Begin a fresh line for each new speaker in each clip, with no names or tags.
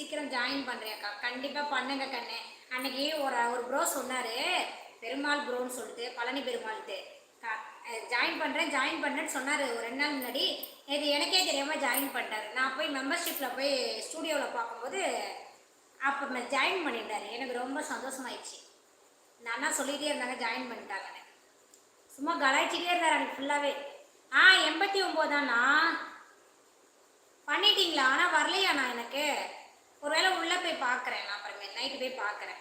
சீக்கிரம் ஜாயின் பண்ணுறியாக்கா கண்டிப்பாக பண்ணுங்க கண்ணு. அன்னைக்கு ஒரு ஒரு ப்ரோ சொன்னார். பெருமாள் ப்ரோன்னு சொல்லிட்டு பழனி பெருமாள்ட்டு. ஜாயின் பண்ணுறேன் ஜாயின் பண்ணுறேன்னு சொன்னார். ஒரு ரெண்டு நாள் முன்னாடி. இது எனக்கே தெரியாமல் ஜாயின் பண்ணிட்டாரு. நான் போய் மெம்பர்ஷிப்பில் போய் ஸ்டூடியோவில் பார்க்கும்போது அப்போ ஜாயின் பண்ணிட்டார். எனக்கு ரொம்ப சந்தோஷமாயிடுச்சு. இந்த அண்ணா சொல்லிகிட்டே இருந்தாங்க ஜாயின் பண்ணிட்டாங்கன்னு. சும்மா கலாய்ச்சிட்டே இருந்தார் அன்னைக்கு ஃபுல்லாகவே ஆ எண்பத்தி ஒம்போதாண்ணா. பண்ணிட்டீங்களா? ஆனால் வரலையாண்ணா எனக்கு. ஒருவேளை உள்ளே போய் பார்க்குறேன். நான் அப்புறமே நைட்டு போய் பார்க்குறேன்.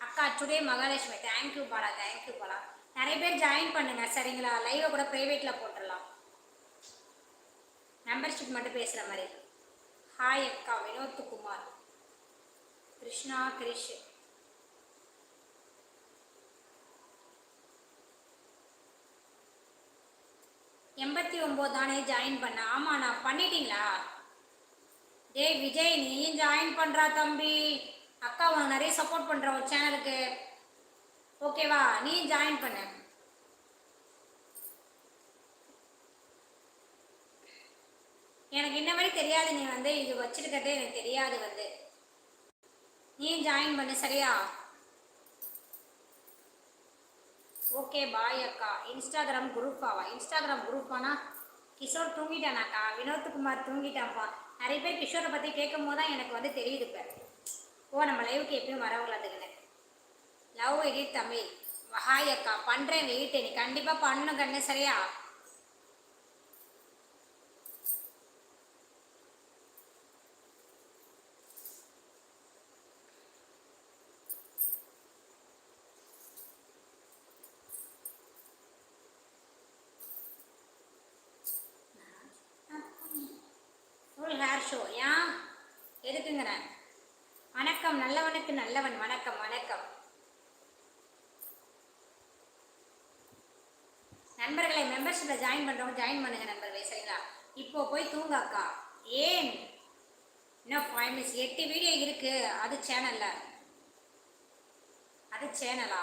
அக்கா today Mahalakshmi thank you Bala thank you Bala. நிறைய பேர் ஜாயின் பண்ணுங்கள் சரிங்களா? லைவை கூட ப்ரைவேட்டில் போட்டுடலாம். மெம்பர்ஷிப் மட்டும் பேசுகிற மாதிரி. ஹாய் அக்கா வினோத் குமார். கிருஷ்ணா கிரிஷ். எண்பத்தி ஒம்பது தானே ஜாயின் பண்ண? ஆமாம் நான் பண்ணிட்டீங்களா? ஏய் விஜய் நீயும் ஜாயின் பண்ணுறா தம்பி. அக்கா உனக்கு நிறைய சப்போர்ட் பண்ணுற ஒரு சேனலுக்கு ஓகேவா நீ ஜாயின் பண்ணு. எனக்கு இன்ன வரை தெரியாது நீ வந்து இது வச்சிருக்கிறதே எனக்கு தெரியாது வந்து. நீ ஜாயின் பண்ணு சரியா? ஓகே பாய் அக்கா. இன்ஸ்டாகிராம் குரூப்பாவா இன்ஸ்டாகிராம் குரூப்பானா கிஷோர் தூங்கிட்டானாக்கா வினோத்குமார் தூங்கிட்டான்ப்பா. நிறைய பேர் கிஷோரை பற்றி கேட்கும் போது தான் எனக்கு வந்து தெரியுது இப்போ. ஓ நம்ம லைவுக்கு எப்பயும் வரவங்களாதுக்குன்னு லவ் எடிட் தமிழ். வஹாயக்கா பண்ணுறேன் வெயிட். நீ கண்டிப்பாக பண்ணணும் கண்ணு சரியா? ஷோ ஏன்? எதுக்குங்கிறேன் வணக்கம். நல்லவனுக்கு நல்லவன். வணக்கம். வணக்கம். நண்பர்களை மெம்பர்ஷிப்பில் ஜாயின் பண்ணுறவங்க ஜாயின் பண்ணுங்க நண்பர்களே சரிங்களா? இப்போ போய் தூங்க அக்கா. ஏன்? இன்னும் ஃபைவ் மினிட்ஸ் எட்டு வீடியோ இருக்கு. அது சேனல்ல அது சேனலா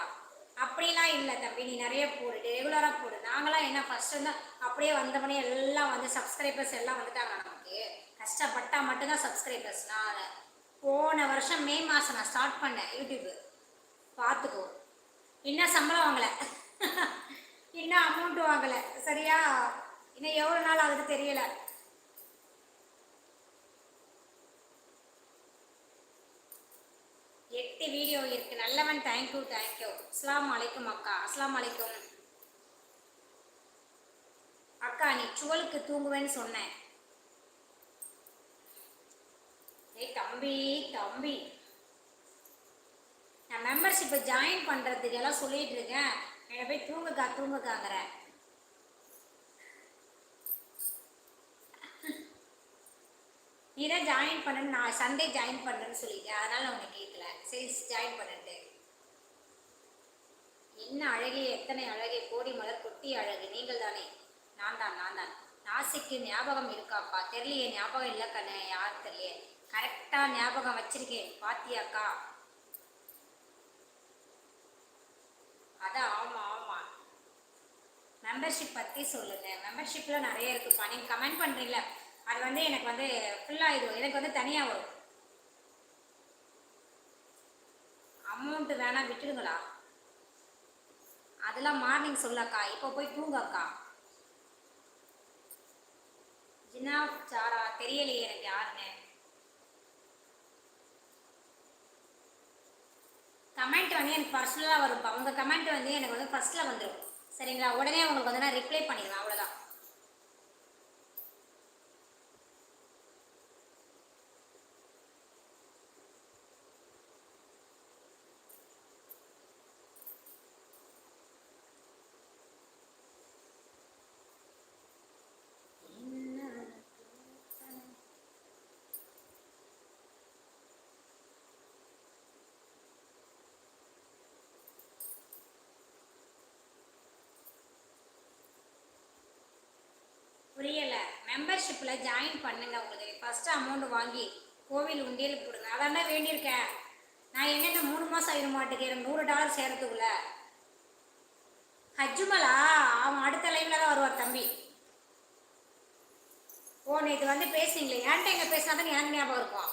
அப்படிலாம் இல்லை தம்பி. நீ நிறைய போடு. ரெகுலராக போடு. நாங்களாம் என்ன ஃபஸ்ட்டு வந்து அப்படியே வந்தவனே எல்லாம் வந்து சப்ஸ்கிரைபர்ஸ் எல்லாம் வந்துட்டாங்க நமக்கு. கஷ்டப்பட்டால் மட்டும்தான் சப்ஸ்கிரைபர்ஸ் நான் போன வருஷம் மே மாதம் நான் ஸ்டார்ட் பண்ணேன் யூடியூப்பு பார்த்துக்கோ. இன்னும் சம்பளம் வாங்கலை? இன்னும் அமௌண்ட் வாங்கலை? சரியா? இன்னும் எவ்வளோ நாள் ஆகுது தெரியலை. எட்டு வீடியோ இருக்கு. நல்லவன் தேங்க்யூ தேங்க்யூ அஸ்லாம் அலைக்கும் அக்கா. அஸ்லாம் அலைக்கும். அக்கா நீ சுவலுக்கு தூங்குவேன்னு சொன்னேன். ஏய் தம்பி தம்பி. நான் மெம்பர்ஷிப்பை ஜாயின் பண்ணுறதுக்கு எல்லாம் சொல்லிட்டு இருக்கேன். என்னை போய் தூங்குக்கா தூங்குக்காங்கிற. நீ தான் ஜாயின் பண்ணு நான் சண்டே ஜாயின் பண்ணுறேன்னு சொல்லிட்டேன். அதனால நான் உனக்கு கேட்கல சரி ஜாயின் பண்ணிட்டு. என்ன அழகே எத்தனை அழகே கோடி மலர் கொட்டி அழகு. நீங்கள் தானே. நான் தான் நான் தான். நாசிக்கு ஞாபகம் இருக்காப்பா தெரியலையே ஞாபகம் இல்லை கண்ணே. யார் தெரியலையே. கரெக்டாக ஞாபகம் வச்சிருக்கேன். பாத்தியாக்கா? அதான் ஆமாம் ஆமாம் மெம்பர்ஷிப் பற்றி சொல்லுங்கள் மெம்பர்ஷிப்பில் நிறைய இருக்குப்பா. நீங்கள் கமெண்ட் பண்ணுறீங்கள அது வந்து எனக்கு வந்து ஃபுல்லாக இது எனக்கு வந்து தனியாக வரும். அமௌண்ட்டு வேணால் விட்டுடுங்களா? அதெல்லாம் மார்னிங் சொல்லக்கா. இப்போ போய் தூங்கக்கா. ஜினா சாரா தெரியலையே எனக்கு யாருன்னு. கமெண்ட் வந்து எனக்கு பர்சனலாக வரும். உங்கள் கமெண்ட் வந்து எனக்கு வந்து ஃபர்ஸ்ட்டில் வந்துடும் சரிங்களா? உடனே உங்களுக்கு வந்து நான் ரிப்ளை பண்ணிடுவேன். அவ்வளோதான் மெம்பர்ஷிப்பில் ஜாயின் பண்ணுங்க. உங்களுக்கு ஃபஸ்ட்டு அமௌண்ட் வாங்கி கோவில் உண்டியல் போடுங்க. அதான் வேண்டியிருக்கேன். நான் என்னென்ன மூணு மாதம் ஆயிட மாட்டேங்கிறேன். நூறு டாலர் சேர்த்துக்குள்ள. ஹஜ்ஜுமலா அவன் அடுத்த லைவில் தான் வருவார் தம்பி. ஓ நேற்று வந்து பேசுனீங்களே. ஏன்ட்ட எங்கே பேசினா தான் எனக்கு ஞாபகம் இருக்கும்.